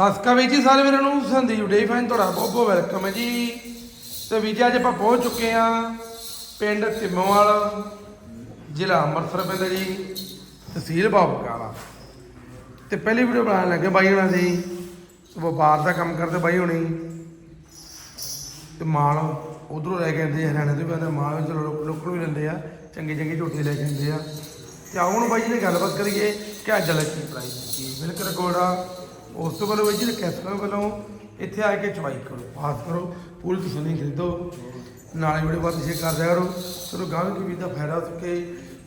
ਸਸਕਾ ਵੀਰ ਜੀ, ਸਾਰੇ ਵੀਰਾਂ ਨੂੰ ਸੰਦੀਪ ਡੇ ਫਾਈਨ ਤੁਹਾਡਾ ਬਹੁਤ ਬਹੁਤ ਵੈਲਕਮ ਹੈ ਜੀ। ਤੇ ਵੀਰ ਜੀ, ਅੱਜ ਆਪਾਂ ਪਹੁੰਚ ਚੁੱਕੇ ਆ ਪਿੰਡ ਤਿੰਮੋਵਾਲ, ਜ਼ਿਲ੍ਹਾ ਅੰਮ੍ਰਿਤਸਰ ਪੈਂਦਾ ਜੀ, ਤਹਿਸੀਲ ਬਾਬਕਾਲਾ ਤੇ ਪਹਿਲੀ ਵੀਡੀਓ ਬਣਾਉਣ ਲੱਗੇ ਬਾਈ ਹੋਣਾ ਸੀ ਵਪਾਰ ਦਾ ਕੰਮ ਕਰਦੇ ਬਾਈ ਹੋਣੀ। ਤੇ ਮਾਲ ਉਧਰੋਂ ਲੈ ਕੇ ਆਉਂਦੇ ਹਰਿਆਣੇ ਤੋਂ ਵੀ ਆਉਂਦੇ ਮਾਲ ਚਲੋ ਲੋਕ- ਲੋਕਲ ਵੀ ਲੈਂਦੇ ਆ, ਚੰਗੀ ਚੰਗੀ ਝੋਟੀ ਲੈ ਕੇ ਆਉਂਦੇ ਆ। ਤੇ ਆਓ ਹੁਣ ਬਾਈ ਜੀ ਨੇ ਗੱਲਬਾਤ ਕਰੀਏ ਕਿ ਅੱਜ ਵਾਲਾ ਕੀ ਪ੍ਰਾਈਸ ਕੀ ਮਿਲਕ ਰਿਕਾਰਡ ਆ। ਉਸ ਤੋਂ ਪਹਿਲਾਂ ਬਾਈ ਜੀ ਨੇ ਕੈਸਟਰ ਵੱਲੋਂ ਇੱਥੇ ਆ ਕੇ ਚਵਾਈ ਕਰੋ, ਪਾਸ ਕਰੋ ਪੂਰੀ ਤਸੱਲੀ ਖਰੀਦੋ। ਨਾਲੇ ਵੀਡੀਓ ਬਾਅਦ ਸ਼ੇਅਰ ਕਰ ਦਿਆ ਕਰੋ। ਚਲੋ ਗਾਹਕ ਕੀ ਵੀ ਦਾ ਫਾਇਦਾ ਹੋ ਸਕੇ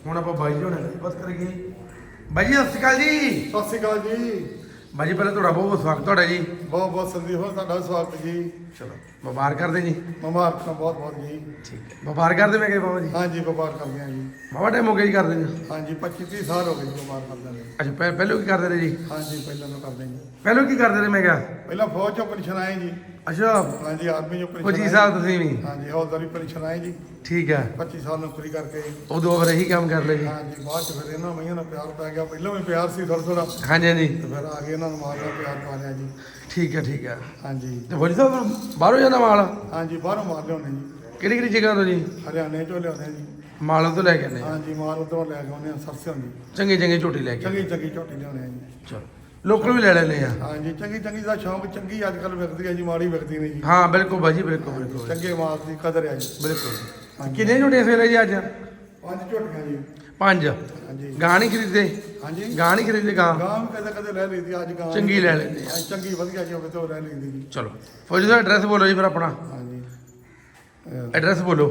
ਹੁਣ ਆਪਾਂ ਬਾਈ ਜੀ ਹੋਣਾ ਗੱਲਬਾਤ ਕਰੀਏ ਬਾਈ ਜੀ, ਸਤਿ ਸ਼੍ਰੀ ਅਕਾਲ ਜੀ। ਸਤਿ ਸ਼੍ਰੀ ਅਕਾਲ ਜੀ। ਬਾਈ ਜੀ ਪਹਿਲਾਂ ਤੁਹਾਡਾ ਬਹੁਤ ਬਹੁਤ ਸਵਾਗਤ ਤੁਹਾਡਾ ਜੀ। ਬਹੁਤ ਬਹੁਤ ਸੰਦੀਪ ਹੋ ਤੁਹਾਡਾ ਸਵਾਗਤ ਜੀ। ਚਲੋ ਵਪਾਰ ਕਰਦੇ ਜੀ। ਮੁਬਾਰਕਾਂ ਬਹੁਤ ਬਹੁਤ ਜੀ। ਠੀਕ ਹੈ। ਵਪਾਰ ਕਰਦੇ ਮੈਂ ਕਿਹਾ ਬਾਬਾ ਜੀ? ਹਾਂਜੀ ਵਪਾਰ ਕਰਦੇ ਹਾਂ ਜੀ। ਬਾਬਾ ਟਾਈਮ ਹੋ ਗਿਆ ਜੀ ਕਰਦੇ ਜੀ ਹਾਂਜੀ 25 30 ਸਾਲ ਹੋ ਗਏ ਜੀ ਵਪਾਰ ਕਰਦੇ ਨੇ। ਅੱਛਾ ਪਹਿ- ਪਹਿਲੋਂ ਕੀ ਕਰਦੇ ਰਹੇ ਜੀ? ਹਾਂਜੀ ਪਹਿਲਾਂ ਤੋਂ ਕਰਦੇ ਜੀ ਪਹਿਲੋਂ ਕੀ ਕਰਦੇ ਰਹੇ ਮੈਂ ਕਿਹਾ? ਪਹਿਲਾਂ ਫੌਜ ਚੋਂ ਪੈਨਸ਼ਨ ਆਏ ਜੀ। ਅੱਛਾ। ਹਾਂਜੀ ਆਰਮੀ ਚੋਂ ਪੈਨਸ਼ਨ ਫੌਜੀ। ਸਾਹਿਬ ਤੁਸੀਂ ਵੀ? ਹਾਂਜੀ ਹੌਲਦਾਰੀ ਪੈਨਸ਼ਨ ਆਏ ਜੀ। ਠੀਕ ਹੈ 25 ਸਾਲ ਨੌਕਰੀ ਕਰਕੇ। ਉਦੋਂ ਫਿਰ ਇਹੀ ਕੰਮ ਕਰ ਲਏ ਜੀ। ਹਾਂਜੀ ਬਾਅਦ ਚ ਫਿਰ ਇਹਨਾਂ ਮਈਆਂ ਨਾਲ ਪਿਆਰ ਪੈ ਗਿਆ। ਪਹਿਲਾਂ ਵੀ ਪਿਆਰ ਸੀ ਥੋੜਾ ਥੋੜਾ ਹਾਂਜੀ ਹਾਂਜੀ। ਤੇ ਫਿਰ ਆ ਗਏ ਇਹਨਾਂ ਨੂੰ ਮਾਰ ਦਾ ਪਿਆਰ ਪਾ ਲਿਆ ਜੀ। ਠੀਕ ਹੈ ਠੀਕ ਹੈ ਹਾਂਜੀ। ਤੇ ਫੌਜੀ ਸਾਹਿਬ ਬਾਹਰੋਂ ਜਾਂਦਾ ਮਾਲ? ਹਾਂਜੀ ਬਾਹਰੋਂ ਮਾਰ ਲਿਆਉਂਦੇ ਜੀ। ਕਿਹੜੀ ਕਿਹੜੀ ਜਗ੍ਹਾ ਤੋਂ ਜੀ? ਹਰਿਆਣੇ ਚੋਂ ਲਿਆਉਂਦੇ ਜੀ। ਮਾਲ ਤੋਂ ਲੈ ਕੇ ਆਉਂਦੇ ਆ। ਹਾਂਜੀ ਮਾਲ ਉਧਰੋਂ ਲੈ ਕੇ ਆਉਂਦੇ ਆ ਸਰਸਿਆਂ ਦੀ ਚੰਗੀ ਚੰਗੀ ਝੋਟੀ ਲੈ ਕੇ ਚੰਗੀ ਚੰਗੀ ਝੋਟੀ ਲਿਆਉਂਦੇ ਆ ਜੀ। ਚਲੋ। ਲੋਕਲ ਵੀ ਲੈ ਲੈਂਦੇ ਆ। ਹਾਂਜੀ ਚੰਗੀ ਚੰਗੀ ਦਾ ਸ਼ੌਂਕ ਚੰਗੀ ਅੱਜ ਕੱਲ ਵਿਕਦੀ ਹੈ ਜੀ ਮਾੜੀ ਵਿਕਦੀ ਨਹੀਂ ਜੀ। ਹਾਂ ਬਿਲਕੁਲ ਬਾਜੀ ਬਿਲਕੁਲ ਬਿਲਕੁਲ ਚੰਗੇ ਮਾਲ ਦੀ ਕਦਰ ਹੈ ਜੀ। ਬਿਲਕੁਲ। ਕਿੰਨੇ ਝੋਟੀਆਂ ਸਵੇਰੇ ਜੀ ਅੱਜ? ਪੰਜ ਝੋਟੀਆਂ ਜੀ। ਪੰਜ। ਹਾਂਜੀ। ਗਾਂ ਨਹੀਂ ਖਰੀਦਦੇ? ਹਾਂਜੀ। ਗਾਂ ਨਹੀਂ ਖਰੀਦਦੇ ਗਾਂ? ਗਾਂ ਵੀ ਕਦੇ ਕਦੇ ਲੈ ਲਈਦੀ ਅੱਜ ਗਾਂ ਚੰਗੀ ਲੈ ਲੈਂਦੇ ਆ। ਚੰਗੀ ਵਧੀਆ ਜੀ ਹੋਵੇ ਤਾਂ ਉਹ ਲੈ ਲਈਦੀ ਜੀ। ਚਲੋ। ਫੌਜੀ ਸਾਹਿਬ ਐਡਰੈਸ ਬੋਲੋ ਜੀ ਫਿਰ ਆਪਣਾ। ਹਾਂਜੀ। ਐਡਰੈਸ ਬੋਲੋ।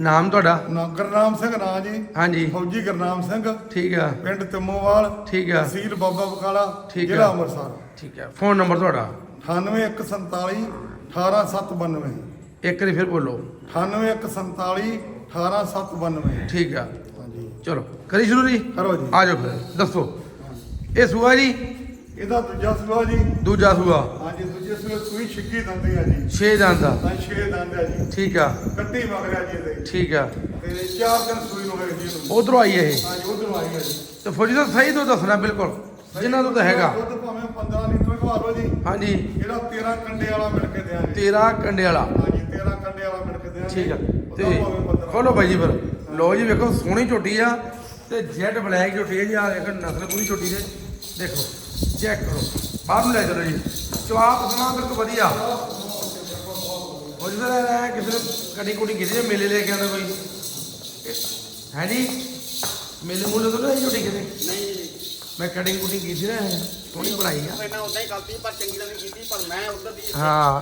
ਨਾਮ ਤੁਹਾਡਾ? ਨਾ ਗੁਰਨਾਮ ਸਿੰਘ ਨਾਂ ਜੀ। ਹਾਂਜੀ। ਫੌਜੀ ਗੁਰਨਾਮ ਸਿੰਘ। ਠੀਕ ਆ। ਪਿੰਡ ਤਿੰਮੋਵਾਲ। ਠੀਕ ਆ। ਤਹਿਸੀਲ ਬਾਬਾ ਬਕਾਲਾ ਠੀਕ ਆ। ਜ਼ਿਲ੍ਹਾ ਅੰਮ੍ਰਿਤਸਰ। ਠੀਕ ਆ। ਫੋਨ ਨੰਬਰ ਤੁਹਾਡਾ? 98147 18792 ਇੱਕ ਵਾਰੀ ਫਿਰ ਬੋਲੋ। 98147 18792 ਠੀਕ ਆ। ਹਾਂਜੀ। ਚਲੋ ਕਰੀ ਸ਼ੁਰੂ ਜੀ? ਕਰੋ ਜੀ। ਆ ਜਾਓ ਫਿਰ। ਦੱਸੋ। ਇਹ ਸੂਆ ਜੀ? ਇਹਦਾ ਦੂਜਾ ਸੂਆ ਜੀ। ਦੂਜਾ ਸੂਆ। ਹਾਂਜੀ ਦੂਜੇ ਸੂਏ ਸੂਈ ਛਿੱਕੀ ਦੰਦੀ ਆ ਜੀ। 6 ਦੰਦ ਦਾ ਤਾਂ ਛੇ ਦੰਦ ਆ ਜੀ। ਠੀਕ ਆ। ਕੱਟੀ ਮਗਰਿਆ ਜੀ ਇਹਦੇ। ਠੀਕ ਆ। ਤੇ ਚਾਰ ਦਿਨ ਸੂਈ ਨੂੰ ਹੋਏ ਜੀ ਉਧਰੋਂ ਆਈ ਇਹ। ਹਾਂਜੀ ਉਧਰੋਂ ਆਈ ਹੈ ਜੀ। ਤੇ ਫੌਜੀ ਸਾਹਿਬ ਸਹੀ ਤੋਂ ਦੱਸਣਾ ਬਿਲਕੁਲ। ਜਿੰਨਾ ਤੋਂ ਤਾਂ ਹੈਗਾ। ਦੁੱਧ ਭਾਵੇਂ 15 ਲੀਟਰ ਘਵਾ ਲਓ ਜੀ। ਹਾਂਜੀ। ਜਿਹੜਾ 13 ਕੰਡੇ ਵਾਲਾ ਮਿਲ ਕੇ ਦਿਆਂਗੇ 13 ਕੰਡੇ ਵਾਲਾ। ਹਾਂਜੀ 13 ਕੰਡੇ ਵਾਲਾ ਮਿਲ ਕੇ ਦਿਆਂਗੇ ਠੀਕ ਆ। ਤੇ ਭਾਵੇਂ 15 ਖੋਲੋ ਬਾਈ ਜੀ ਫਿਰ। ਲੋ ਜੀ ਵੇਖੋ ਸੋਹਣੀ ਝੋਟੀ ਆ। ਤੇ ਜੈਡ ਬਲੈਕ ਝੋਟੀ ਹੈ ਜੀ। ਆ ਦੇਖੋ ਨਸਲ ਪੂਰੀ ਝੋਟੀ ਦੇ। ਦੇਖੋ। ਚੈੱਕ ਕਰੋ। ਬਾਹਰ ਨੂੰ ਲੈ ਚਲੋ ਜੀ। ਜਵਾਬ ਸੁਣਾ ਬਿਲਕੁਲ ਵਧੀਆ। ਉਹ ਜਿਹੜਾ ਕਿਸੇ ਨੇ ਕੜੀ ਕੁੜੀ ਕਿਸੇ ਨੇ ਮੇਲੇ ਲੈ ਕੇ ਆਉਂਦਾ ਕੋਈ। ਹੈ ਜੀ? ਮੇਲੇ ਮੂਲੇ ਤੋਂ ਨਹੀਂ ਝੋਟੀ ਕਿਤੇ? ਨਹੀਂ ਜੀ ਮੈਂ ਕਟਿੰਗ ਕੁਟਿੰਗ ਕੀਤੀ ਨਾ ਸੋਹਣੀ ਬਣਾਈ ਆ। ਪਹਿਲਾਂ ਉਦਾਂ ਹੀ ਗਲਤੀ ਪਰ ਚੰਗੀ ਤਰ੍ਹਾਂ ਨਹੀਂ ਕੀਤੀ ਪਰ ਮੈਂ ਉਧਰ ਦੀ ਹਾਂ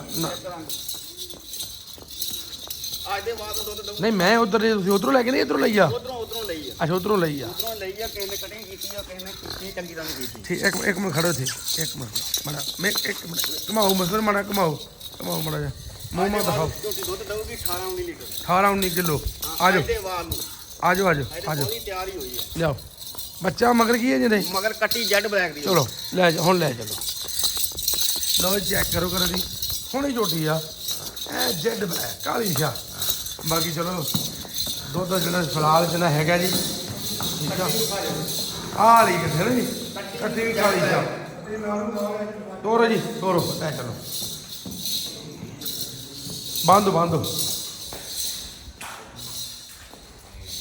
ਅੱਜ ਦੇ ਬਾਅਦ ਦੁੱਧ ਦਊ ਨਹੀਂ ਮੈਂ ਉਧਰ ਤੁਸੀਂ ਉਧਰੋਂ ਲੈ ਕੇ ਨਹੀਂ ਇਧਰੋਂ ਲਈ ਆ? ਉਧਰੋਂ ਉਧਰੋਂ ਲਈ ਆ। ਅੱਛਾ ਉਧਰੋਂ ਲਈ ਆ। ਉਧਰੋਂ ਲਈ ਆ ਕਿਸੇ ਨੇ ਕਟਿੰਗ ਕੀਤੀ ਆ ਕਿਸੇ ਨੇ ਕੀਤੀ ਚੰਗੀ ਤਰ੍ਹਾਂ ਨਹੀਂ ਕੀਤੀ। ਠੀਕ ਇੱਕ ਇੱਕ ਮਿੰਟ ਖੜੋ ਇੱਥੇ। ਇੱਕ ਮਿੰਟ ਮੜਾ ਮੈਂ ਇੱਕ ਮਿੰਟ ਕਮਾਓ ਮਸਰ ਮੜਾ ਕਮਾਓ ਕਮਾਓ ਮੜਾ ਜਾ ਮੂੰਹ ਮਾ ਦਿਖਾਓ। ਝੋਟੀ ਦੁੱਧ ਦਊਗੀ 18 19 ਲੀਟਰ। 18 19 ਕਿਲੋ। ਆ ਜਾਓ। ਅੱਜ ਦੇ ਬਾਅਦ ਨੂੰ। ਆ ਜਾਓ ਆ ਜਾਓ ਇਹਦੇ ਆ ਜਾਓ ਪੂਰੀ ਤਿਆਰ ਹੀ ਹੋਈ ਹੈ ਲਿਆਓ। ਬੱਚਾ ਮਗਰ ਕੀ ਹੈ ਜਿਹਦੇ ਮਗਰ ਕੱਟੀ ਜੈਡ ਬਲੈਕ ਦੀ ਚਲੋ ਲੈ ਜਾ ਹੁਣ ਲੈ ਚਲੋ ਲਓ ਚੈੱਕ ਕਰੋ ਕਰੋ ਜੀ। ਸੋਹਣੀ ਝੋਟੀ ਆ। ਐ ਜੈਡ ਬਲੈਕ ਕਾਲੀ ਸ਼ਾ। ਬਾਕੀ ਚਲੋ, ਦੁੱਧ ਜਿਹੜਾ ਫਿਲਹਾਲ ਜਿਹੜਾ ਹੈਗਾ ਜੀ। ਠੀਕ ਆ। ਆ ਲਈ ਕਿੱਥੇ ਨਾ ਜੀ ਕੱਟੀ ਵੀ ਕਾਲੀ ਸ਼ਾ ਤੋਰੋ ਜੀ, ਤੋਰੋ ਲੈ ਚਲੋ। ਬੰਦੋ ਬੰਦੋ।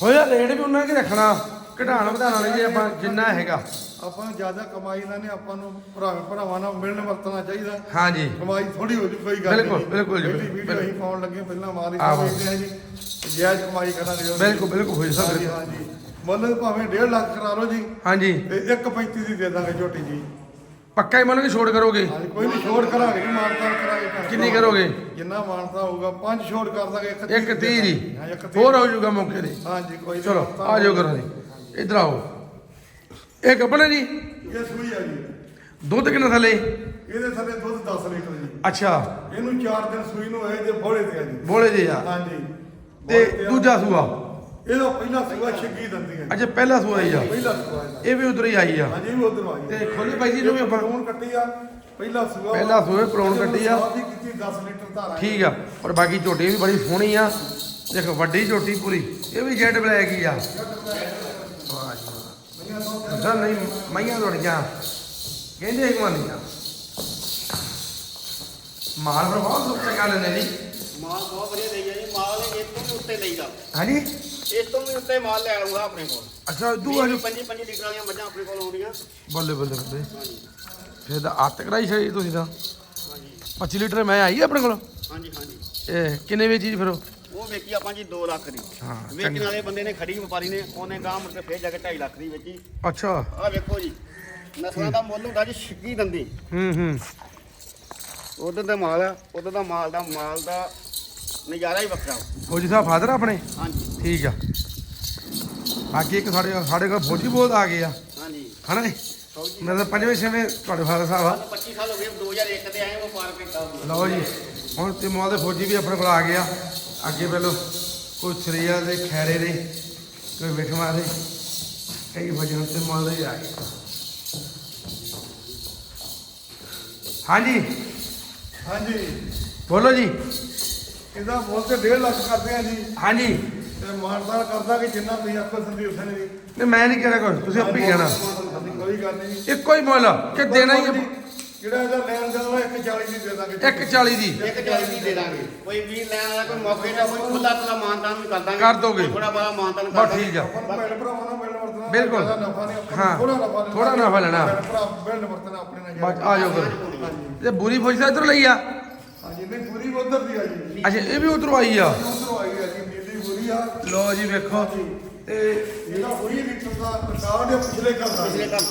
ਹੋਇਆ ਰੇਟ ਵੀ ਉਹਨਾਂ ਕੀ ਰੱਖਣਾ। ਘਟਾਣ ਵਧਾਣਾ ਨਹੀਂ ਜੇ ਆਪਾਂ ਜਿੰਨਾ ਹੈਗਾ। ਆਪਾਂ ਨੂੰ ਜ਼ਿਆਦਾ ਕਮਾਈ ਨਾਲ ਨਹੀਂ ਆਪਾਂ ਨੂੰ ਭਰਾਵਾਂ ਭਰਾਵਾਂ ਨਾਲ ਮਿਲਣ ਵਰਤਣਾ ਚਾਹੀਦਾ। ਹਾਂਜੀ। ਕਮਾਈ ਥੋੜੀ ਹੋ ਜੂ ਕੋਈ ਗੱਲ ਬਿਲਕੁਲ, ਨਹੀਂ। ਬਿਲਕੁਲ ਜੀ, ਵੀਡੀਓ ਬਿਲਕੁਲ। ਅਸੀਂ ਪਾਉਣ ਲੱਗੇ ਪਹਿਲਾਂ ਮਾਰੀ। ਵੇਚਦੇ ਆ ਜੀ। ਜਾਇਜ਼ ਕਮਾਈ ਕਰਾਂਗੇ। ਬਿਲਕੁਲ ਬਿਲਕੁਲ ਹੋਈ ਸਭ ਹਾਂਜੀ ਹਾਂਜੀ। ਮੁੱਲ ਭਾਵੇਂ 1.5 ਲੱਖ ਕਰਾ ਲਓ ਜੀ ਹਾਂਜੀ। ਤੇ 1.35 ਦੀ ਦੇ ਦਾਂਗੇ ਝੋਟੀ ਜੀ। ਪੱਕਾ ਹੀ ਮੰਨ ਕੇ ਛੋੜ ਕਰੋਗੇ? ਕੋਈ ਨਹੀਂ ਛੋੜ ਕਰਾਂਗੇ ਜੀ ਮਾਨਤਾਨ ਕਰਾਂਗੇ ਕਿੰਨੀ। ਕਰੋਗੇ? ਜਿੰਨਾ ਮਾਨਤਾ ਹੋਊਗਾ ਪੰਜ ਛੋੜ ਕਰ ਦਾਂਗੇ ਇੱਕ ਇੱਕ ਤੀਹ ਦੀ। ਹੋਰ ਹੋ ਜਾਊਗਾ ਮੌਕੇ ਤੇ। ਹਾਂਜੀ ਕੋਈ ਨੀ, ਚਲੋ ਆ ਜਾਓ ਕਰਾਂ ਜੀ ਇਧਰ ਆਓ। ਇਹ ਕੱਪੜਾ ਜੀ? ਇਹ ਸੂਈ ਆ ਜੀ। ਦੁੱਧ ਕਿੰਨਾ ਥੱਲੇ? ਇਹਦੇ ਥੱਲੇ ਦੁੱਧ 10 ਲੀਟਰ ਜੀ। ਅੱਛਾ। ਇਹਨੂੰ 4 ਦਿਨ ਸੂਈ ਨੂੰ ਹੋਏ ਜੇ ਬੋਲੇ ਤੇ ਆ ਜੀ। ਬੋਲੇ ਜੀ ਆ। ਹਾਂਜੀ। ਤੇ ਆ। ਦੂਜਾ ਸੂਆ? ਇਹਦਾ ਪਹਿਲਾ ਸੂਆ ਛਿੱਗੀ ਦੰਦੀ ਹੈ ਅੱਛਾ ਪਹਿਲਾ ਸੂਆ ਹੀ ਆ। ਪਹਿਲਾ ਸੂਆ ਇਹਦਾ। ਇਹ ਵੀ ਉਧਰ ਹੀ ਆਈ ਆ। ਹਾਂਜੀ ਉਧਰ ਆਈ ਤੇ ਖੋਲੀ ਬਾਈ ਜੀ ਨੂੰ ਵੀ ਆਪਾਂ ਫੋਨ ਕੱਟੀ ਆ। ਪਹਿਲਾ ਸੂਆ ਪਹਿਲਾ ਸੂਏ ਪ੍ਰੋਨ ਕੱਟੀ ਆ। ਦੀ ਕੀਤੀ 10 ਲੀਟਰ ਧਾਰਾ ਠੀਕ ਆ। ਪਰ ਬਾਕੀ ਝੋਟੀ ਵੀ ਬੜੀ ਸੋਹਣੀ ਆ। ਦੇਖੋ ਵੱਡੀ ਝੋਟੀ ਪੂਰੀ। ਇਹ ਵੀ ਜੈਡ ਬਲੈਕ ਹੀ ਆ। ਜੀ। ਅੱਛਾ ਨਹੀਂ ਮਈਆਂ ਲੋੜੀਆਂ ਕਹਿੰਦੇ ਇੱਕ ਮੰਨੀਆਂ ਮਾਲ ਫਿਰ ਬਹੁਤ ਚੰਗਾ ਲੈਂਦੇ ਜੀ। ਮਾਲ ਬਹੁਤ ਵਧੀਆ ਦੇਈਆ ਜੀ ਮਾਲ ਇਸ ਤੋਂ ਵੀ ਉੱਤੇ ਲਈਦਾ ਹਾਂਜੀ? ਇਸ ਤੋਂ ਵੀ ਉੱਤੇ ਮਾਲ ਲੈ ਆਊਗਾ ਆਪਣੇ ਕੋਲ। ਅੱਛਾ ਦੂ ਆਜੋ 5 5 ਲੀਟਰ ਵਾਲੀਆਂ ਮੱਝਾਂ ਆਪਣੇ ਕੋਲ ਆਉਂਦੀਆਂ। ਬੱਲੇ ਬੱਲੇ ਬੱਲੇ। ਫਿਰ ਤਾਂ ਅੱਤ ਕਰਾਈ ਛੜੀ ਤੁਸੀਂ ਤਾਂ। ਹਾਂਜੀ। 25 ਲੀਟਰ ਮੈਂ ਆਈ ਆਪਣੇ ਕੋਲ। ਹਾਂਜੀ ਹਾਂਜੀ। ਇਹ ਕਿੰਨੇ ਵੇਚੀ ਜੀ ਫਿਰ ਉਹ? ਉਹ ਵੇਚੀ ਆਪਾਂ ਜੀ 2 ਲੱਖ ਦੀ। ਹਾਂ, ਵੇਚਣ ਚੰਗੀ। ਵਾਲੇ ਬੰਦੇ ਨੇ ਖੜੀ ਵਪਾਰੀ ਨੇ ਉਹਨੇ ਗਾਂ ਮੁੜ ਕੇ ਫੇਰ ਜਾ ਕੇ 2.5 ਲੱਖ ਦੀ ਵੇਚੀ। ਅੱਛਾ। ਆਹ ਵੇਖੋ ਜੀ ਨਸਲਾਂ ਦਾ ਮੁੱਲ ਹੁੰਦਾ ਜੀ ਛਿੱਕੀ ਦੰਦੀ। ਹੂੰ ਹੂੰ। ਉਧਰ ਦਾ ਮਾਲ ਆ ਉਧਰ ਦਾ ਮਾਲ ਦਾ ਮਾਲ ਦਾ ਨਜ਼ਾਰਾ ਹੀ ਵੱਖਰਾ। ਫੌਜੀ ਸਾਹਿਬ ਫਾਦਰ ਆਪਣੇ? ਹਾਂਜੀ। ਠੀਕ ਆ। ਬਾਕੀ ਇੱਕ ਸਾਡੇ ਸਾਡੇ ਕੋਲ ਫੌਜੀ ਬਹੁਤ ਆ ਗਏ ਆ। ਹਾਂਜੀ। ਹਨਾ ਜੀ? ਫੌਜੀ ਤਾਂ ਪੰਜਵੇਂ ਛੇਵੇਂ ਤੁਹਾਡੇ ਫਾਦਰ ਸਾਹਿਬ ਆ। ਸਾਨੂੰ 25 ਸਾਲ ਹੋ ਗਏ 2001 ਦੇ ਆਏ ਵਪਾਰ ਕੀਤਾ। ਲਓ ਜੀ ਹੁਣ ਤਿਮੋਆ ਦੇ ਫੌਜੀ ਵੀ ਆਪਣੇ ਕੋਲ ਆ ਗਏ ਆ। ਅੱਗੇ ਪਹਿਲੋ ਕੋਈ ਸਰੀਆ ਦੇ ਖੈਰੇ ਦੇ ਕੋਈ ਵਿਠਵਾ ਦੇ ਕਈ ਵਜਨ ਤਿਮੋਆ ਦੇ ਆ ਗਏ। ਹਾਂਜੀ? ਹਾਂਜੀ। ਬੋਲੋ ਜੀ। ਇਹਦਾ ਮੁੱਲ ਤੇ 1.5 ਲੱਖ ਕਰਦੇ ਆ ਜੀ। ਹਾਂਜੀ। ਤੇ ਮਾਨਦਾਰ ਕਰਦਾ ਕਿ ਜਿੰਨਾ ਤੁਸੀਂ ਆਖੋ ਸੰਦੀਪ ਸਿੰਘ ਜੀ। ਨਹੀਂ ਮੈਂ ਨਹੀਂ ਕਹਿਣਾ ਕੁਝ ਤੁਸੀਂ ਆਪੇ ਕਹਿਣਾ। ਕੋਈ ਗੱਲ ਨਹੀਂ। ਇੱਕੋ ਹੀ ਮੁੱਲ ਕਿ ਦੇਣਾ ਹੀ ਹੈ। ਜਿਹੜਾ ਇਹਦਾ ਲੈਣ ਦੇਣ ਵਾਲਾ 140 ਦੀ ਦੇ ਦਾਂਗੇ। 140 ਦੀ। ਇੱਕ ਚਾਲੀ ਦੀ ਦੇ ਦਾਂਗੇ। ਕੋਈ ਵੀਰ ਲੈਣ ਵਾਲਾ ਕੋਈ ਮੌਕੇ ਦਾ ਕੋਈ ਖੁੱਲਾ ਖੁੱਲਾ ਮਾਨਤਾਨ ਵੀ ਕਰ ਦਾਂਗੇ। ਕਰ ਦੋਗੇ। ਥੋੜਾ ਬੜਾ ਮਾਨਤਾਨ ਕਰ ਬਸ ਦਾਂਗੇ। ਠੀਕ ਆ। ਆਪਾਂ ਨੂੰ ਭੈਣ ਭਰਾਵਾਂ ਨਾਲ ਮਿਲਣ ਵਰਤਣਾ ਬਿਲਕੁਲ। ਜ਼ਿਆਦਾ ਨਫਾ ਨਹੀਂ ਆਪਾਂ ਹਾਂ, ਥੋੜਾ ਨਫਾ ਲੈਣਾ। ਥੋੜਾ ਨਫਾ ਲੈਣਾ। ਭੈਣ ਭਰਾ ਮਿਲਣ ਵਰਤਣਾ ਆਪਣੇ ਨਾਲ ਬਸ ਆ ਜਾਓ ਫਿਰ। ਤੇ ਬੁਰੀ ਫੌਜੀ ਸਾਹਿਬ ਇੱਧਰ ਲਈ ਆ। ਹਾਂਜੀ ਨਹੀਂ ਪੂਰੀ ਉਧਰ ਦੀ ਆ ਜੀ। ਅੱਛਾ ਇਹ ਵੀ ਉਧਰੋਂ ਆਈ ਆ। ਉਧਰੋਂ ਆਈ ਆ ਜੀ ਨੀਲੀ ਪੂਰੀ ਆ। ਲੋ ਜੀ ਵੇਖੋ। ਤੇ ਇਹਦਾ 20 ਲੀਟਰ ਦਾ ਰਿਕਾਰਡ ਹੈ ਪਿਛਲੇ ਘਰ ਦਾ। ਪਿਛਲੇ ਘਰ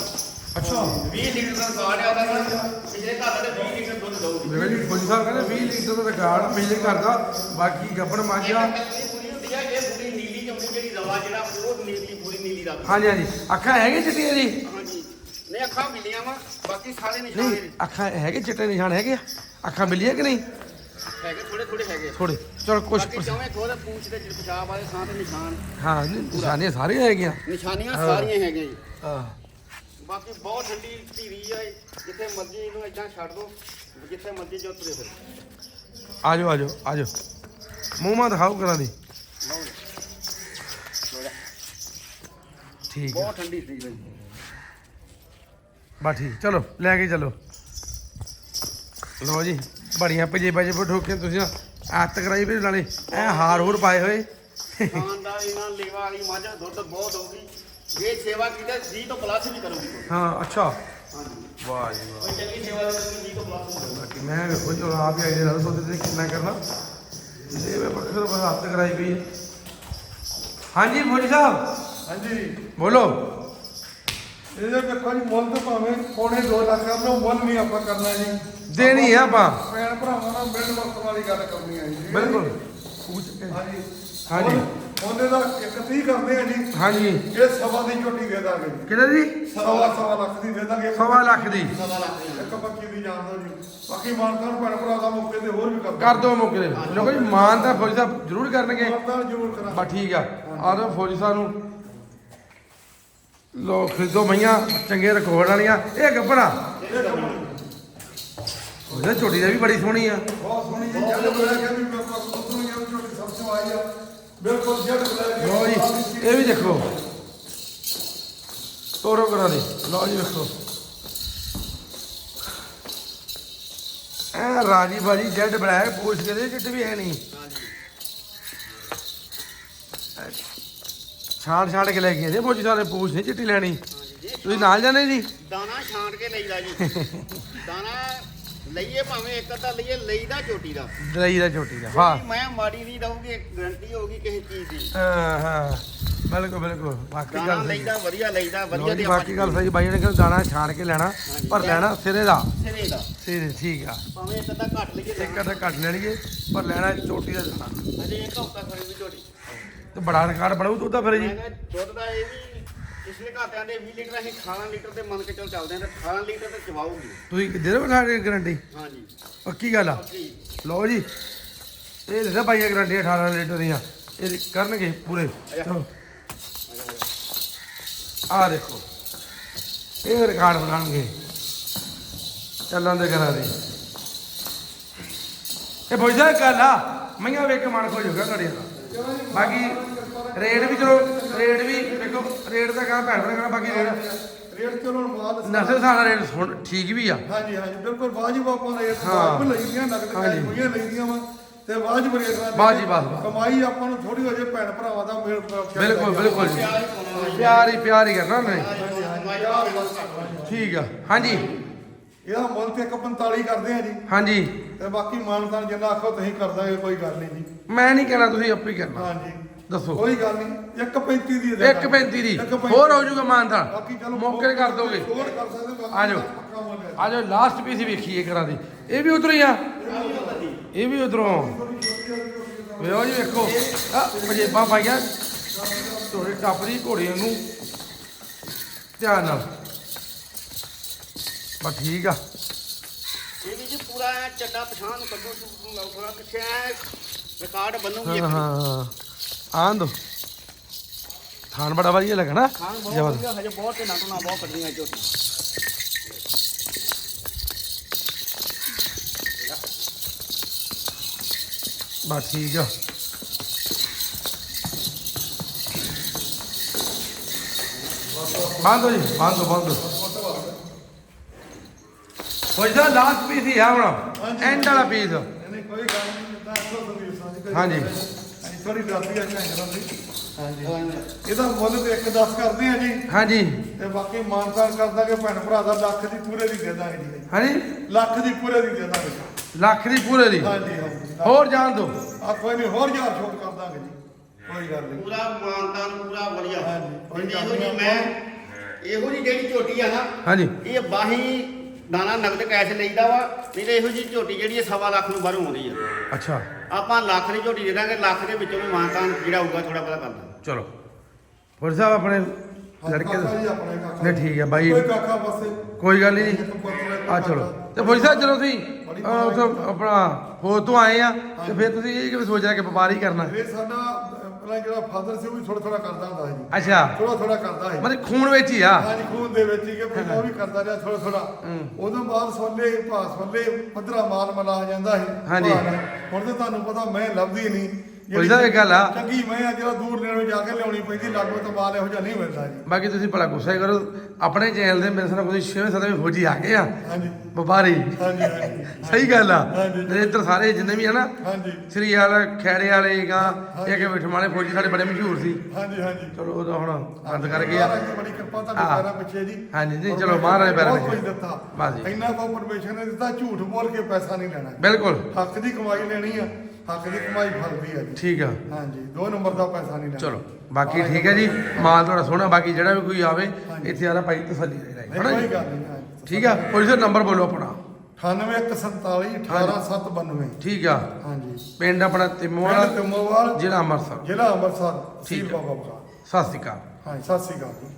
ਅੱਛਾ। 20 ਲੀਟਰ ਦਾ ਰਿਕਾਰਡ ਆ ਉਹਦਾ ਪਿਛਲੇ ਘਰ ਦਾ ਤੇ 20 ਲੀਟਰ ਦੁੱਧ ਦਊਗੀ। ਮੇਰੇ ਜੀ ਫੌਜੀ ਸਾਹਿਬ ਕਹਿੰਦੇ 20 ਲੀਟਰ ਦਾ ਰਿਕਾਰਡ ਪਿਛਲੇ ਘਰ ਦਾ ਬਾਕੀ ਗੱਬਣ ਮਾਝਾ ਇਹ ਪੂਰੀ ਹੁੰਦੀ ਆ ਇਹ ਪੂਰੀ ਨੀਲੀ ਚਮੜੀ ਜਿਹੜੀ ਰਵਾ ਜਿਹੜਾ ਉਹ ਨੀਲੀ ਪੂਰੀ ਨੀਲੀ ਦਾ। ਹਾਂਜੀ ਹਾਂਜੀ। ਅੱਖਾਂ ਹੈਗੇ ਚਿੱਟੀਆਂ ਜੀ? ਨਹੀਂ ਅੱਖਾਂ ਮਿਲੀਆਂ ਵਾ ਬਾਕੀ ਸਾਰੇ ਨਿਸ਼ਾਨ ਨਹੀਂ ਅੱਖਾਂ ਹੈਗੇ ਚਿੱਟੇ ਨਿਸ਼ਾਨ ਹੈਗੇ ਆ? ਅੱਖਾਂ ਮਿਲੀਆਂ ਕਿ ਨਹੀਂ? ਹੈਗੇ ਥੋੜੇ ਥੋੜੇ ਹੈਗੇ। ਥੋੜੇ ਚਲੋ ਕੁਛ ਬਾਕੀ ਚੌਵੇਂ ਖੋਦ ਪੂੰਛ ਦੇ ਪਿਸ਼ਾਬ ਵਾਲੇ ਥਾਂ ਤੇ ਨਿਸ਼ਾਨ। ਹਾਂ ਨਿਸ਼ਾਨੀਆਂ ਸਾਰੀਆਂ ਹੈਗੀਆਂ। ਨਿਸ਼ਾਨੀਆਂ। ਸਾਰੀਆਂ ਹੈਗੀਆਂ ਜੀ। ਹਾਂ। ਬਾਕੀ ਬਹੁਤ ਠੰਡੀ ਧੀਰੀ ਆ ਇਹ। ਜਿੱਥੇ ਮਰਜ਼ੀ ਇਹਨੂੰ ਇਦਾਂ ਛੱਡ ਦੋ ਜਿੱਥੇ ਮਰਜ਼ੀ ਜੋ ਤੁਰੇ ਫਿਰ। ਆ ਜਾਓ ਆ ਜਾਓ ਆ ਜਾਓ ਮੂੰਹ ਮਾ ਦਿਖਾਓ ਕਰਾਂ ਦੀ। ਲਓ ਜੀ। ਲਓ ਜੀ। ਠੀਕ ਹੈ ਬਹੁਤ ਠੰਡੀ ਸੀ ਬਈ। ਬਸ ਠੀਕ। ਚਲੋ ਲੈ ਕੇ ਚਲੋ। ਲਓ ਜੀ ਬੜੀਆਂ ਭਜੇ ਭਜੇ ਠੋਕੇ ਤੁਸੀਂ। ਆਤ ਕਰਾਈ ਵੀ ਨਾਲੇ। ਐ ਹਾਰ ਹੋਰ ਪਾਏ ਹੋਏ। ਖਾਨਦਾਰ ਇਹਨਾਂ ਲੇਵਾ ਵਾਲੀ ਮੱਝ ਦੁੱਧ ਬਹੁਤ ਹੋਊਗੀ ਇਹ ਸੇਵਾ ਕੀਤੇ 20 ਤੋਂ ਪਲੱਸ ਵੀ ਕਰੂਗੀ। ਕੋਈ। ਹਾਂ ਅੱਛਾ। ਹਾਂਜੀ। ਵਾਹ ਜੀ ਵਾਹ। ਕੋਈ ਚੰਗੀ ਸੇਵਾ ਦੇ 20 ਤੋਂ ਪਲੱਸ ਵੀ ਕਰੂਗੀ। ਬਾਕੀ ਮੈਂ ਵੇਖੋ ਜੀ ਹੁਣ ਆਪ ਹੀ ਆਈਡੀਆ ਲਾ ਸੋਚਦੇ ਤੇ ਕਿੰਨਾ ਕਰਨਾ। ਇਹ ਵੇ ਪੱਖੇ ਤੋਂ ਹੱਥ ਕਰਾਈ ਪਈ। ਹੈ। ਹਾਂਜੀ ਮੋਜੀ ਸਾਹਿਬ। ਹਾਂਜੀ। ਬੋਲੋ। ਇਹਦੇ ਵੇਖੋ ਜੀ ਮੁੱਲ ਤਾਂ ਭਾਵੇਂ ਪੌਣੇ 2 ਲੱਖ ਕਰਨਾ ਉਹ ਮੁੱਲ ਨਹੀਂ ਆਪਾਂ ਕਰਨਾ ਜੀ। ਦੇਣੀ ਆ ਆਪਾਂ। ਭੈਣ ਭਰਾਵਾਂ ਨਾਲ ਮਿਲਣ ਵਰਤਣ ਵਾਲੀ ਗੱਲ ਕਰਨੀ ਹੈ ਜੀ। ਬਿਲਕੁਲ। ਹਾਂਜੀ। ਹਾਂਜੀ। ਉਹਦੇ ਦਾ ਇੱਕ ਤੀਹ ਕਰਦੇ ਆ ਜੀ। ਹਾਂਜੀ। ਇਹ ਸਵਾ ਦੀ ਝੋਟੀ ਦੇ ਦਾਂਗੇ ਕਿਹੜਾ ਜੀ ਸਵਾ ਸਵਾ ਲੱਖ ਦੀ ਦੇ ਦਾਂਗੇ ਸਵਾ ਲੱਖ ਦੀ। ਸਵਾ ਲੱਖ ਦੀਆਂ ਇੱਕ ਪੱਕੀ ਦੀ ਜਾਣ ਦੋ ਜੀ। ਬਾਕੀ ਮਾਨਤਾਨ ਭੈਣ ਭਰਾ ਦਾ ਮੌਕੇ ਤੇ ਹੋਰ ਵੀ ਕਰ ਕਰ ਦੋ ਮੌਕੇ ਦੇ ਲੋਕੋ ਜੀ ਮਾਨ ਤਾਂ ਫੌਜੀ ਸਾਹਿਬ ਜ਼ਰੂਰ ਕਰਨਗੇ। ਮਾਨਤਾਨ ਜ਼ਰੂਰ ਕਰਾਂ ਬਸ ਠੀਕ ਆ। ਆ ਫੌਜੀ ਸਾਹਿਬ ਨੂੰ। ਲੋ ਖਰੀਦੋ ਮਈਆਂ ਚੰਗੇ ਰਿਕਾਰਡ ਵਾਲੀਆਂ। ਇਹ ਗੱਬਣਾ ਉਹਦੇ ਝੋਟੀ ਦਾ ਵੀ ਬੜੀ ਸੋਹਣੀ ਆ। ਬਹੁਤ ਸੋਹਣੀ ਜੀ। ਜੱਟ ਬਲੈਕ ਹੈ ਵੀ ਉਤੋਂ ਹੀ ਉਹ ਝੋਟੀ ਸਭ ਤੋਂ ਆਈ ਆ। ਬਿਲਕੁਲ ਜੱਟ ਬਲੈਕ ਜੀ ਇਹ ਵੀ ਦੇਖੋ ਤੋਰੋ ਕਰਾਂ ਦੀ ਲੋ ਜੀ ਵੇਖੋ ਐ ਰਾਜੀ ਬਾਜੀ ਜੈਡ ਬਲੈਕ ਪੁੱਛ ਕੇ ਦੇ ਚਿੱਟ ਵੀ ਹੈ ਨਹੀਂ। ਛਾੜ ਛਾੜ ਕੇ ਲੈ ਕੇ ਫੌਜੀ ਸਾਹਿਬ ਨੇ ਪੁੱਛ ਨਹੀਂ ਚਿੱਟੀ ਲੈਣੀ। ਤੁਸੀਂ ਨਾਲ ਜਾਣੇ ਜੀ? ਦਾਣਾ ਛਾਂਟ ਕੇ ਲਈਦਾ ਜੀ। ਦਾਣਾ ਲਈਏ ਭਾਵੇਂ ਇੱਕ ਅੱਧਾ ਲਈਏ ਲਈਦਾ ਝੋਟੀ ਦਾ। ਦਵਾਈ ਦਾ ਝੋਟੀ ਦਾ ਵਾਹ ਮੈਂ ਮਾੜੀ ਨਹੀਂ ਦਊਗੀ ਗਰੰਟੀ ਹੋਊਗੀ ਕਿਸੇ ਚੀਜ਼ ਦੀ। ਹਾਂ ਹਾਂ। ਬਿਲਕੁਲ ਬਿਲਕੁਲ। ਬਾਕੀ ਦਾਣਾ ਗੱਲ ਸਹੀ। ਲਈਦਾ ਵਧੀਆ ਲਈਦਾ ਲਓ ਵਧੀਆ ਜੀ, ਦੇ ਬਾਕੀ ਗੱਲ ਸਹੀ। ਬਾਈ ਨੇ ਕਹਿੰਦਾ ਦਾਣਾ ਛਾਣ ਕੇ ਲੈਣਾ ਪਰ ਲੈਣਾ ਸਿਰੇ ਦਾ। ਸਿਰੇ ਦਾ। ਸਿਰੇ ਠੀਕ ਆ। ਭਾਵੇਂ ਇੱਕ ਅੱਧਾ ਘੱਟ ਲਈਏ ਇੱਕ ਅੱਧਾ ਘੱਟ ਲੈ ਲਈਏ ਪਰ ਲੈਣਾ ਚੋਟੀ ਦਾ ਦਾਣਾ। ਅਜੇ ਇੱਕ ਹਫ਼ਤਾ ਖੜੀ ਵੀ ਝੋਟੀ ਤੇ ਬੜਾ ਰਿਕਾਰਡ ਬਣਾਉ ਦੁੱਧ ਦਾ ਫਿਰ ਜੀ। ਮੈਂ ਕਿਹਾ ਦੁੱਧ ਦਾ ਇਹ ਵੀ ਪਿਛਲੇ ਘਾਟਿਆਂ ਦੇ 20 ਲੀਟਰ ਅਸੀਂ 18 ਲੀਟਰ ਤੇ ਮੰਨ ਕੇ ਚੱਲ ਚੱਲਦੇ ਆਂ ਤੇ 18 ਲੀਟਰ ਤੇ ਚਵਾਉਗੀ ਤੁਸੀਂ ਦੇ ਰਹੇ ਹੋ ਗਾਰੰਟੀ? ਹਾਂਜੀ। ਪੱਕੀ ਗੱਲ ਆ। ਲਓ ਜੀ ਇਹ ਦੱਸਿਆ ਭਾਈ ਗਾਰੰਟੀ 18 ਲੀਟਰ ਦੀਆਂ। ਇਹ ਕਰਨਗੇ ਪੂਰੇ। ਚਲੋ। ਆ ਦੇਖੋ। ਇਹ ਰਿਕਾਰਡ ਬਣਾਉਣਗੇ। ਚੱਲਾਂ ਦੇ ਘਰਾਂ ਦੇ। ਇਹ ਬੁਝਦਾ ਗੱਲ ਆ। ਮਈਆਂ ਵੇਖ ਕੇ ਮਨ ਖੁਸ਼ ਹੋ ਗਿਆ ਤੁਹਾਡੇ ਦਾ ਬਾਕੀ ਰੇਟ ਵੀ ਚਲੋ ਰੇਟ ਵੀ ਵੇਖੋ ਰੇਟ ਦਾ ਕਹਾਂ ਭੈਣ ਭਰਾ ਕਹਿਣਾ ਬਾਕੀ ਰੇਟ ਰੇਟ ਚਲੋ ਮਾਲ ਨਸਲ ਸਾਡਾ ਰੇਟ ਸੁਣ ਠੀਕ ਵੀ ਆ। ਹਾਂਜੀ ਹਾਂਜੀ ਬਿਲਕੁਲ ਵਾਜਿਬ ਆਪਾਂ ਨੇ ਰੇਟ। ਵਾਜਿਬ ਲਈਆਂ ਨਗਦ ਹਾਂਜੀ। ਕਾਈ ਹੋਈਆਂ ਲਈਆਂ ਵਾ ਤੇ ਵਾਜਿਬ ਰੇਟ ਨਾਲ ਵਾਜਿਬ, ਵਾਜਿਬ। ਕਮਾਈ ਆਪਾਂ ਨੂੰ ਥੋੜੀ ਹੋ ਜੇ ਭੈਣ ਭਰਾਵਾਂ ਦਾ ਮੇਲ ਬਿਲਕੁਲ ਬਿਲਕੁਲ ਜੀ। ਪਿਆਰ ਹੀ ਪਿਆਰ ਹੀ ਕਰਨਾ ਉਹਨੇ। ਠੀਕ ਆ। ਹਾਂਜੀ। ਇਹਦਾ ਮੁੱਲ ਤੇ 145 ਕਰਦੇ ਆ ਜੀ। ਹਾਂਜੀ। ਤੇ ਬਾਕੀ ਮਾਨਤਾਨ ਜਿੰਨਾ ਆਖੋ ਤੁਸੀਂ ਕਰ ਦਾਂਗੇ ਕੋਈ ਗੱਲ ਨਹੀਂ ਜੀ। ਮੈਂ ਨਹੀਂ ਕਹਿਣਾ ਤੁਸੀਂ ਆਪੇ ਹੀ ਕਰਨਾ। ਹਾਂਜੀ। ਦੱਸੋ। ਕੋਈ ਗੱਲ ਨਹੀਂ 135 ਦੀ ਦੇ 1.35 ਦੀ। 1.35 ਹੋਰ ਹੋ ਜਾਊਗਾ ਮਾਨਤਾ ਬਾਕੀ ਚਲੋ ਮੌਕੇ ਕਰ ਦੋਗੇ। ਹੋਰ ਕਰ ਸਕਦੇ ਬਾਕੀ ਆ ਜਾਓ। ਪੱਕਾ ਮੁੱਲ ਹੈ। ਆ ਜਾਓ ਲਾਸਟ ਪੀਸ ਵੇਖੀਏ ਕਰਾਂ ਦੀ ਇਹ ਵੀ ਉਧਰ ਹੀ ਆ। ਇਹ ਵੀ ਉਧਰੋਂ। ਵੇਓ ਜੀ ਵੇਖੋ। ਆ ਪਜੇਬਾਂ ਪਾਈਆਂ। ਥੋੜੇ ਟੱਪ ਦੀ ਘੋੜੀ ਨੂੰ ਧਿਆਨ ਨਾਲ। ਬਸ ਠੀਕ ਆ। ਇਹ ਵੀ ਜੀ ਪੂਰਾ ਚੱਡਾ ਪਛਾਣ ਕੱਢੋ ਤੂੰ ਪਿੱਛੇ ਐਂ ਰਿਕਾਰਡ ਬਣੂਗੀ ਹਾਂ ਹਾਂ। ਆਂ ਦੋ। ਥਾਨ ਬੜਾ ਵਧੀਆ ਲੱਗਾ ਨਾ। ਖਾਣ ਬਹੁਤ ਜ਼ਬਰਦਸਤ। ਵਧੀਆ ਹਜੇ ਬਹੁਤ ਤੋਂ ਕੱਢੀਆਂ ਝੋਟੀਆਂ ਬਸ ਠੀਕ ਆ। ਬੰਦ ਹੋ ਜੀ ਬੰਦ ਹੋ ਬੰਦ ਕੋਈ ਦਾ ਲਾਸਟ ਪੀਸ ਹੀ ਆ ਹੁਣ ਐਂਡ ਵਾਲਾ ਪੀਸ ਨਹੀਂ ਕੋਈ ਗੱਲ ਨਹੀਂ ਕੋਈ ਹਾਂਜੀ। ਥੋੜੀ ਡਰਦੀ ਆ ਘੰਗਰਾਂ ਦੀ ਹਾਂਜੀ। ਇਹਦਾ ਮੁੱਲ ਤੇ 1.10 ਕਰਦੇ ਆ ਜੀ। ਹਾਂਜੀ। ਤੇ ਬਾਕੀ ਮਾਨਤਾਨ ਕਰ ਦਾਂਗੇ ਭੈਣ ਭਰਾ ਦਾ ਲੱਖ ਦੀ ਪੂਰੇ ਦੀ ਦੇ ਦਾਂਗੇ ਜੀ। ਹਾਂਜੀ। ਲੱਖ ਦੀ ਪੂਰੇ ਦੀ ਦੇ ਦਾਂਗੇ ਲੱਖ ਦੀ ਪੂਰੇ ਦੀ। ਹਾਂਜੀ ਹਾਂਜੀ। ਹੋਰ ਜਾਣ ਦੋ। ਆ ਕੋਈ ਨਹੀਂ ਹੋਰ ਹਜ਼ਾਰ ਛੋਟ ਕਰ ਦਾਂਗੇ ਜੀ। ਕੋਈ ਗੱਲ ਨਹੀਂ। ਪੂਰਾ ਮਾਨਤਾਨ ਪੂਰਾ ਵਧੀਆ। ਹਾਂਜੀ। ਇਹੋ ਜੀ ਮੈਂ ਇਹੋ ਜੀ ਜਿਹੜੀ ਝੋਟੀ ਆ ਨਾ ਹਾਂਜੀ। ਇਹ ਬਾਹੀ ਦਾਣਾ ਨਗਦ ਕੈਸ਼ ਲਈਦਾ ਵਾ ਨਹੀਂ ਤੇ ਇਹੋ ਜੀ ਝੋਟੀ ਜਿਹੜੀ ਹੈ ਸਵਾ ਲੱਖ ਨੂੰ ਬਾਹਰੋਂ ਆਉਂਦੀ ਆ। ਅੱਛਾ। ਆਪਾਂ ਲੱਖ ਦੀ ਝੋਟੀ ਦੇ ਦਾਂਗੇ ਲੱਖ ਦੇ ਵਿੱਚੋਂ ਵੀ ਮਾਨਤਾਨ ਜਿਹੜਾ ਹੋਊਗਾ ਥੋੜਾ ਬਹੁਤਾ ਕਰ ਦਾਂਗੇ। ਚਲੋ। ਫੁਰ ਸਾਹਿਬ ਆਪਣੇ ਲੜਕੇ ਦਾ ਨਹੀਂ ਠੀਕ ਹੈ ਬਾਈ। ਕੋਈ ਕਾਕਾ ਬਸੇ ਕੋਈ ਗੱਲ ਨਹੀਂ। ਆ ਚਲੋ। ਤੇ ਫੁਰ ਸਾਹਿਬ ਚਲੋ ਤੁਸੀਂ ਉੱਥੋਂ ਆਪਣਾ ਹੋਰ ਤੋਂ ਆਏ ਆ ਤੇ ਫਿਰ ਤੁਸੀਂ ਇਹ ਕਿਵੇਂ ਸੋਚਿਆ ਕਿ ਵਪਾਰ ਹੀ ਕਰਨਾ? ਇਹ ਸਾਡਾ ਪਹਿਲਾਂ ਜਿਹੜਾ ਫਾਦਰ ਸੀ ਉਹ ਵੀ ਥੋੜਾ ਥੋੜਾ ਕਰਦਾ ਹੁੰਦਾ ਸੀ। ਅੱਛਾ। ਥੋੜਾ ਥੋੜਾ ਕਰਦਾ ਸੀ। ਮਤਲਬ ਖੂਨ ਵਿੱਚ ਹੀ ਆ। ਹਾਂਜੀ ਖੂਨ ਦੇ ਵਿੱਚ ਹੀ ਕਿ ਪਹਿਲਾਂ ਉਹ ਵੀ ਕਰਦਾ ਰਿਹਾ ਥੋੜਾ ਥੋੜਾ ਉਦੋਂ ਬਾਅਦ ਸੋਲੇ ਭਾਸ ਸੋਲੇ ਪੱਧਰਾ ਮਾਲ ਮਲਾ ਜਾਂਦਾ ਸੀ ਹਾਂਜੀ। ਹੁਣ ਤਾਂ ਤੁਹਾਨੂੰ ਪਤਾ ਮੈਂ ਲੱਭਦੀ ਨਹੀਂ। ਉਹੀ ਤਾਂ ਇਹ ਗੱਲ ਆ। ਚੰਗੀ ਮੈਂ ਆ ਜਿਹੜਾ ਦੂਰ ਨੇੜੇ ਜਾ ਕੇ ਲਿਆਉਣੀ ਪੈਂਦੀ ਲਾਗੋ ਤੋਂ ਮਾਲ ਇਹੋ ਜਿਹਾ ਨਹੀਂ ਮਿਲਦਾ ਜੀ। ਬਾਕੀ ਤੁਸੀਂ ਭਲਾ ਗੁੱਸਾ ਹੀ ਕਰੋ। ਆਪਣੇ ਚੈਨਲ ਦੇ ਮੇਰੇ ਸਾਹ ਕੋਈ 6ਵੇਂ 7ਵੇਂ ਫੌਜੀ ਆ ਗਏ ਆ। ਹਾਂਜੀ। ਵਪਾਰੀ। ਹਾਂਜੀ ਹਾਂਜੀ। ਸਹੀ ਗੱਲ ਆ। ਇੱਧਰ ਸਾਰੇ ਜਿੰਨੇ ਵੀ ਆ ਨਾ ਹਾਂਜੀ। ਸ੍ਰੀ ਵਾਲਾ ਖੈੜੇ ਵਾਲੇ ਗਾ ਇਹ ਕਿ ਵਾਲੇ ਫੌਜੀ ਸਾਡੇ ਬੜੇ ਮਸ਼ਹੂਰ ਸੀ। ਹਾਂਜੀ ਹਾਂਜੀ। ਚਲੋ ਉਹ ਤਾਂ ਹੁਣ ਬੰਦ ਕਰ ਗਏ ਆ। ਮਹਾਰਾਜ ਦੀ ਬੜੀ ਕਿਰਪਾ ਤੁਹਾਡੇ। ਪੈਰਾਂ ਪਿੱਛੇ ਜੀ। ਹਾਂਜੀ, ਨਹੀਂ, ਚਲੋ ਮਹਾਰਾਜ ਪੈਰਾਂ ਬਹੁਤ ਪਿੱਛੇ। ਕੁਝ ਦਿੱਤਾ। ਬਸ ਜੀ। ਇੰਨਾ ਕੋ ਪਰਮੇਸ਼ਰ ਨੇ ਦਿੱਤਾ ਝੂਠ ਬੋਲ ਕੇ ਪੈਸਾ ਨਹੀਂ ਲੈਣਾ। ਬਿਲਕੁਲ। ਹੱਕ ਦੀ ਕਮਾਈ ਲੈਣੀ ਆ। ਹੱਕ ਦੀ ਕਮਾਈ ਫਲਦੀ ਆ ਜੀ। ਠੀਕ ਆ। ਹਾਂਜੀ ਦੋ ਨੰਬਰ ਦਾ ਪੈਸਾ ਨਹੀਂ ਲੈਣਾ। ਚਲੋ ਬਾਕੀ ਠੀਕ ਹੈ ਜੀ। ਮਾਲ ਤੁਹਾਡਾ ਸੋਹਣਾ ਬਾਕੀ ਜਿਹੜਾ ਵੀ ਕੋਈ ਆਵੇ ਇੱਥੇ ਆਰਾ ਭਾਈ ਤਸੱਲੀ ਦੇ ਜੀ ਹਾਂਜੀ। ਠੀਕ ਆ। ਕੋਈ ਸਰ ਨੰਬਰ ਬੋਲੋ ਆਪਣਾ। 9147 18792 ਠੀਕ ਆ। ਹਾਂਜੀ। ਪਿੰਡ ਆਪਣਾ ਤਿਮੋਵਾਲਾ ਤਿਮੋਵਾਲ ਜ਼ਿਲ੍ਹਾ ਅੰਮ੍ਰਿਤਸਰ। ਜ਼ਿਲ੍ਹਾ ਅੰਮ੍ਰਿਤਸਰ ਠੀਕ ਸੀਲ ਹੈ। ਬਾਬਾ ਬਖਾ ਸਤਿ ਸ਼੍ਰੀ ਅਕਾਲ। ਸਤਿ ਸ੍ਰੀ ਅਕਾਲ